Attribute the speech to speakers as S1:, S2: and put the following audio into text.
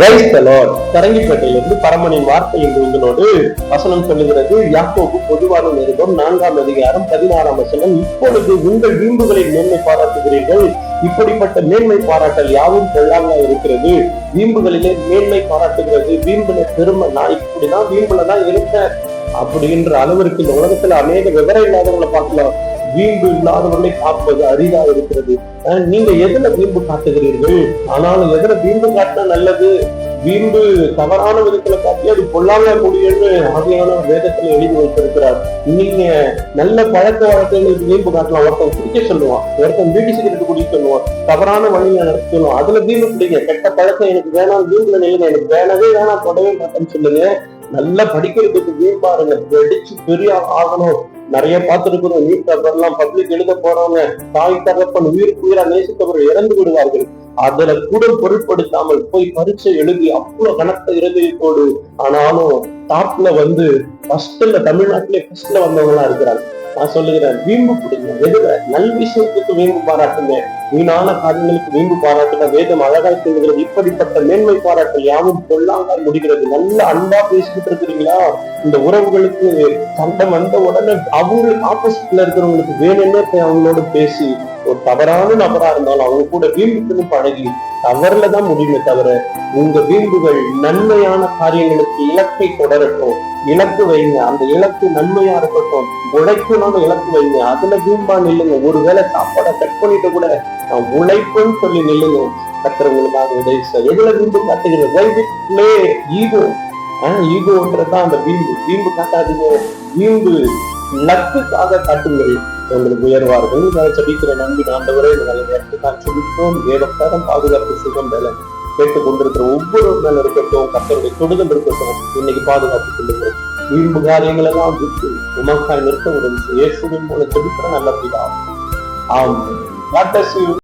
S1: Praise தரங்கிப்பேட்டையிலிருந்து பரமனின் வார்த்தை என்று உங்களோடு வசனம் சொல்லுகிறது. யாக்கோபு பொதுவான நிருபம் நான்காம் அதிகாரம் பதினாறாம் வசனம். இப்பொழுது உங்கள் வீம்புகளை மேன்மை பாராட்டுகிறீர்கள். இப்படிப்பட்ட மேன்மை பாராட்டல் யாவும் கொள்ளாமலா இருக்கிறது. வீம்புகளிலே மேன்மை பாராட்டுகிறது. வீம்புல பெருமை நான் இப்படிதான் வீம்புல தான் இருப்பேன். அப்படின்ற அளவிற்கு இந்த உலகத்துல அநேக விவரம் இல்லாதவங்களை பார்க்கலாம். வீம்பு இல்லாதவர்களை காப்பது அரிதா இருக்கிறது. நீங்க எதுல வீம்பு காட்டுகிறீர்கள்? ஆனாலும் எதுல வீம்பு காட்டினா நல்லது? வீம்பு தவறான விதத்துல காட்டி அது பொல்லாம முடியும்னு ஆதியான வேதத்துல எழுதி வைத்திருக்கிறார். நீங்க நல்ல பழக்க வழக்கங்களுக்கு வீம்பு காட்டலாம். ஒருத்தன் குடிக்க சொல்லுவான். ஒருத்தன் வீட்டு சிகரெட் குடிக்க சொல்லுவான். தவறான வழியில நடத்தணும் அதுல வீம்பு பிடிங்க. கெட்ட பழக்கம் எனக்கு வேணாம். வீம்புல நில்லுங்க. எனக்கு வேணவே வேணாம். தொடவே மாட்டேன்னு சொல்லுங்க. நல்லா படிக்கிறதுக்கு வீம்பாருங்க படிச்சு பெரிய ஆகணும். நிறைய பார்த்திருக்கிறோம். நீட் பேப்பர்லாம் பப்ளிக் எழுத போறவங்க தாய் தகப்பன் உயிருக்கு உயிரா நேசித்தவர்கள் இறந்து விடுவார்கள். அதுல கூட பொருட்படுத்தாமல் போய் பரீட்சை எழுதி அவ்வளவு கணக்க இருதயத்தோடு ஆனாலும் டாப்ல வந்து ஃபர்ஸ்ட்ல தமிழ்நாட்டிலே ஃபர்ஸ்ட்ல வந்தவங்களா இருக்கிறாங்க. நான் சொல்லுகிறேன் வீம்பு பிடிங்க எதுல நல் விஷயத்துக்கு வீம்பு பாராட்டுங்க. வீணான காரியங்களுக்கு வீம்பு பாராட்டுங்க வேதம் அழகாய் சொல்லுகிறது. இப்படிப்பட்ட மேன்மை பாராட்டு யாவும் கொள்ளாங்க முடிகிறது. நல்ல அன்பா பேசிக்கிட்டு இருக்கிறீங்களா? இந்த உறவுகளுக்கு சண்டை வந்த உடனே அவங்களுக்கு ஆப்போசிட்ல இருக்கிறவங்களுக்கு வேணும்னே போய் அவங்களோட பேசி ஒரு தவறான நபரா இருந்தாலும் அவங்க கூட வீம்புக்குன்னு பழகி தவறுல தான் முடியுமே தவிர உங்க வீம்புகள் நன்மையான காரியங்களுக்கு இலக்கை தொடரட்டும். இலக்கு வைங்க. அந்த இலக்கு நன்மையா இருக்கட்டும். உழைக்கணும்னு இலக்கு வைங்க. அதுல வீம்பா நில்லுங்க ஒருவேளை சாப்பாடை கட் பண்ணிட்டு கூட நாம் உழைப்புன்னு சொல்லி நில்லுங்க கத்துறவங்களுக்காக உதவி சார் எதுல வீம்பு காட்டுகிறது? ஈகோ ஆஹ் ஈகோன்றதுதான் அந்த வீம்பு. வீம்பு காட்டாதீங்க. வீம்பு லக்குக்காக காட்டுங்கள். உங்களுக்கு உயர்வார்கள். நான் சபிக்கிற நம்பி ஆண்டவரே இந்த நல்ல நேரத்துக்கு நான் செபிக்கிறோம் வேதத்தாரம் பாதுகாப்பு சுகம் வேலை கேட்டுக் கொண்டிருக்கிற ஒவ்வொரு மேல இருக்கட்டும் கத்தருடைய தொடுதல் இருக்கட்டும் இன்னைக்கு பாதுகாப்பு கொள்ளுங்கள். வீம்பு காரியங்கள் எல்லாம் விட்டு உமக்காய் நிறுத்த உதவி இயேசுவின் மூலம் செபிக்கிற நல்ல பிதா. ஆம்